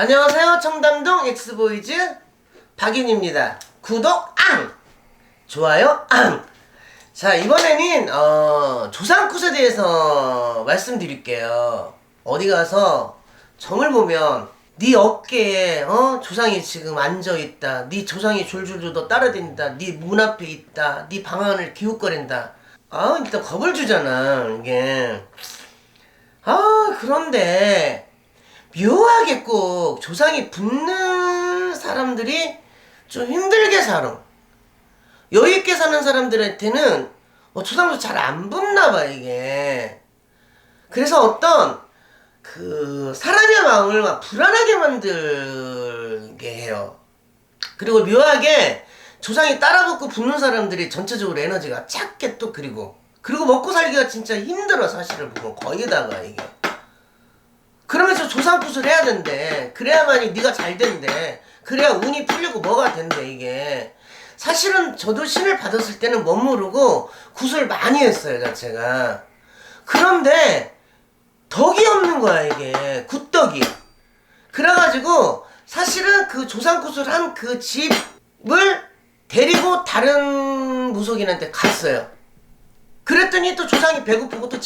안녕하세요. 청담동 엑스보이즈 박윤입니다. 구독 앙! 좋아요 앙! 자 이번에는 어, 조상굿에 대해서 말씀드릴게요. 어디 가서 점을 보면 네 어깨에 어 조상이 지금 앉아 있다. 네 조상이 졸졸졸 너 따라다닌다. 네 문 앞에 있다. 네 방안을 기웃거린다. 아 일단 겁을 주잖아 이게. 아 그런데 묘하게 꼭 조상이 붙는 사람들이 좀 힘들게 살아. 여유 있게 사는 사람들한테는 어, 조상도 잘 안 붙나 봐 이게. 그래서 어떤 그 사람의 마음을 막 불안하게 만들게 해요. 그리고 묘하게 조상이 따라붙고 붙는 사람들이 전체적으로 에너지가 작게 또 그리고 그리고 먹고 살기가 진짜 힘들어 사실을 보면 거의 다가 이게. 그러면서 조상굿을 해야 된대. 그래야만이 네가 잘 된대. 그래야 운이 풀리고 뭐가 된대 이게. 사실은 저도 신을 받았을 때는 못 모르고 굿을 많이 했어요 자체가. 그런데 덕이 없는 거야 이게 굿덕이. 그래가지고 사실은 그 조상굿을 한 그 집을 데리고 다른 무속인한테 갔어요. 그랬더니 또 조상이 배고프고 또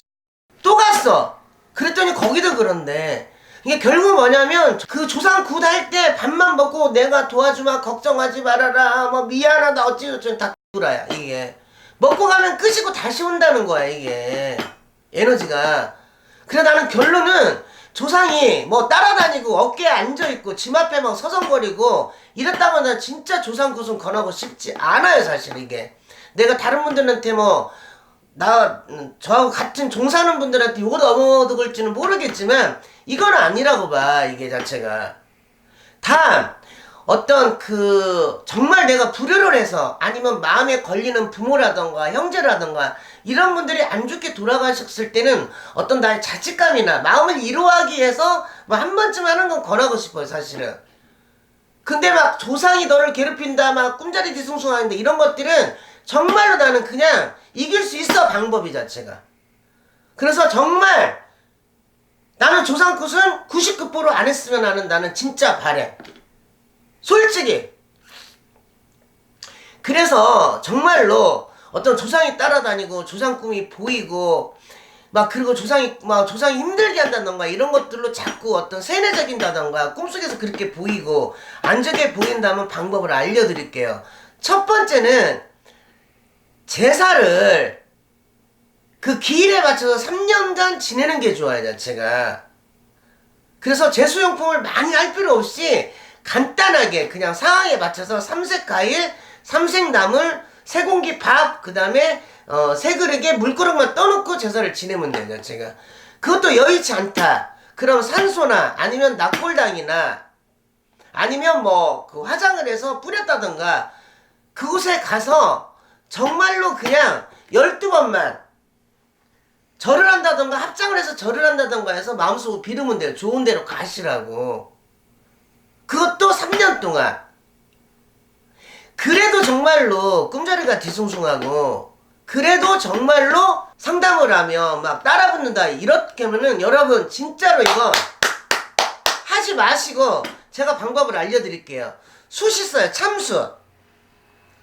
또 갔어. 그랬더니 거기도 그런데. 이게 결국 뭐냐면 그 조상 굿할 때 밥만 먹고 내가 도와주마 걱정하지 말아라 뭐 미안하다 어찌어찌 다 X라야 이게. 먹고 가면 끄시고 다시 온다는 거야 이게. 에너지가. 그래 나는 결론은 조상이 뭐 따라다니고 어깨에 앉아있고 집 앞에 막 서성거리고 이랬다고 난 진짜 조상 굿은 권하고 싶지 않아요 사실 이게. 내가 다른 분들한테 뭐 나 음, 저하고 같은 종사하는 분들한테 욕을 얻어먹을지는 모르겠지만 이건 아니라고 봐 이게 자체가. 단 어떤 그 정말 내가 불효를 해서 아니면 마음에 걸리는 부모라던가 형제라던가 이런 분들이 안 좋게 돌아가셨을 때는 어떤 나의 자책감이나 마음을 위로하기 위해서 뭐 한 번쯤 하는 건 권하고 싶어요 사실은. 근데 막 조상이 너를 괴롭힌다 막 꿈자리 뒤숭숭하는데 이런 것들은 정말로 나는 그냥 이길 수 있어 방법이 자체가. 그래서 정말 나는 조상굿은 99%안 했으면 하는 나는 진짜 바래 솔직히. 그래서 정말로 어떤 조상이 따라다니고 조상 꿈이 보이고 막 그리고 조상이 막 조상이 힘들게 한다던가 이런 것들로 자꾸 어떤 세뇌적인다던가 꿈속에서 그렇게 보이고 안 좋게 보인다면 방법을 알려드릴게요. 첫 번째는 제사를 그 기일에 맞춰서 3년간 지내는 게 좋아요 자체가. 그래서 제수용품을 많이 할 필요 없이 간단하게 그냥 상황에 맞춰서 삼색 과일, 삼색 나물, 세 공기 밥, 그 다음에 어, 세 그릇에 물그릇만 떠놓고 제사를 지내면 돼요 자체가. 그것도 여의치 않다. 그럼 산소나 아니면 낙골당이나 아니면 뭐 그 화장을 해서 뿌렸다던가 그곳에 가서 정말로 그냥 12번만 절을 한다던가 합장을 해서 절을 한다던가 해서 마음속으로 비르면 돼요. 좋은 데로 가시라고. 그것도 3년 동안. 그래도 정말로 꿈자리가 뒤숭숭하고 그래도 정말로 상담을 하면 막 따라붙는다 이렇게 하면은 여러분 진짜로 이거 하지 마시고 제가 방법을 알려드릴게요. 숯 있어요. 참숯.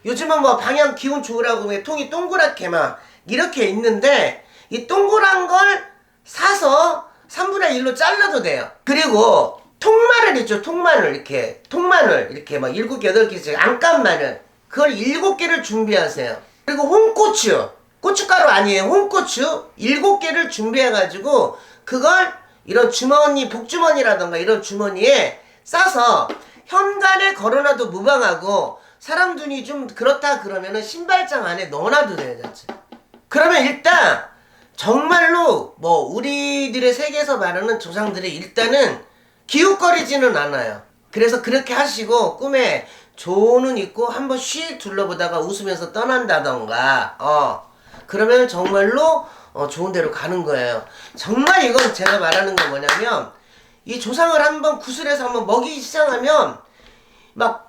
요즘은 뭐 방향 기운 좋으라고 왜 통이 동그랗게 막 이렇게 있는데 이 동그란 걸 사서 3분의 1로 잘라도 돼요. 그리고 통마늘 있죠. 통마늘 이렇게 통마늘 이렇게 막 7개 8개씩 안깐 마늘 그걸 7개를 준비하세요. 그리고 홍고추 고춧가루 아니에요. 홍고추 7개를 준비해 가지고 그걸 이런 주머니 복주머니라던가 이런 주머니에 싸서 현관에 걸어놔도 무방하고 사람 눈이 좀 그렇다 그러면은 신발장 안에 넣어놔도 돼요 자체. 그러면 일단 정말로 뭐 우리들의 세계에서 말하는 조상들이 일단은 기웃거리지는 않아요. 그래서 그렇게 하시고 꿈에 조는 있고 한번 쉬 둘러보다가 웃으면서 떠난다던가 어 그러면 정말로 어, 좋은 데로 가는 거예요. 정말 이건 제가 말하는 건 뭐냐면 이 조상을 한번 구슬해서 한번 먹이기 시작하면 막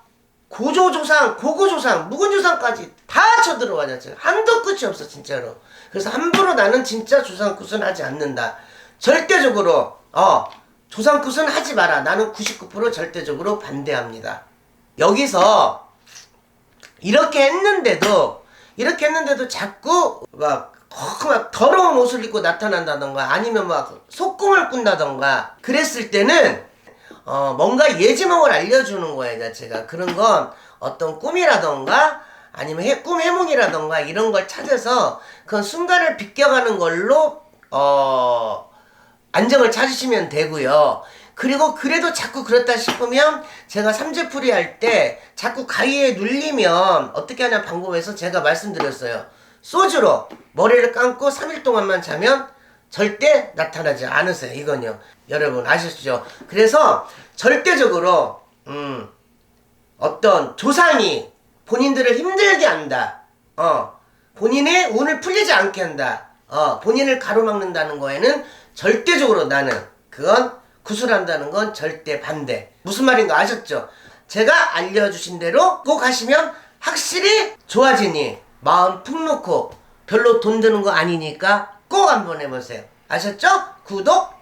고조조상, 고고조상, 묵은조상까지 다 쳐들어와요. 지금 한도 끝이 없어 진짜로. 그래서 함부로 나는 진짜 조상굿은 하지 않는다. 절대적으로 어 조상굿은 하지 마라. 나는 99% 절대적으로 반대합니다. 여기서 이렇게 했는데도 이렇게 했는데도 자꾸 막, 어, 막 더러운 옷을 입고 나타난다던가 아니면 막 속궁을 꾼다던가 그랬을 때는 어, 뭔가 예지몽을 알려주는 거예요 자체가 그런 건 어떤 꿈이라던가 아니면 해, 꿈 해몽이라던가 이런 걸 찾아서 그 순간을 비껴가는 걸로 어 안정을 찾으시면 되고요. 그리고 그래도 자꾸 그렇다 싶으면 제가 삼재풀이 할 때 자꾸 가위에 눌리면 어떻게 하냐 방법에서 제가 말씀드렸어요. 소주로 머리를 감고 3일 동안만 자면 절대 나타나지 않으세요. 이건요. 여러분 아시죠? 그래서 절대적으로 음 어떤 조상이 본인들을 힘들게 한다. 어. 본인의 운을 풀리지 않게 한다. 어. 본인을 가로막는다는 거에는 절대적으로 나는 그건 구술한다는 건 절대 반대. 무슨 말인가 아셨죠? 제가 알려주신 대로 꼭 하시면 확실히 좋아지니 마음 푹 놓고 별로 돈 드는 거 아니니까 꼭 한번 해보세요. 아셨죠? 구독,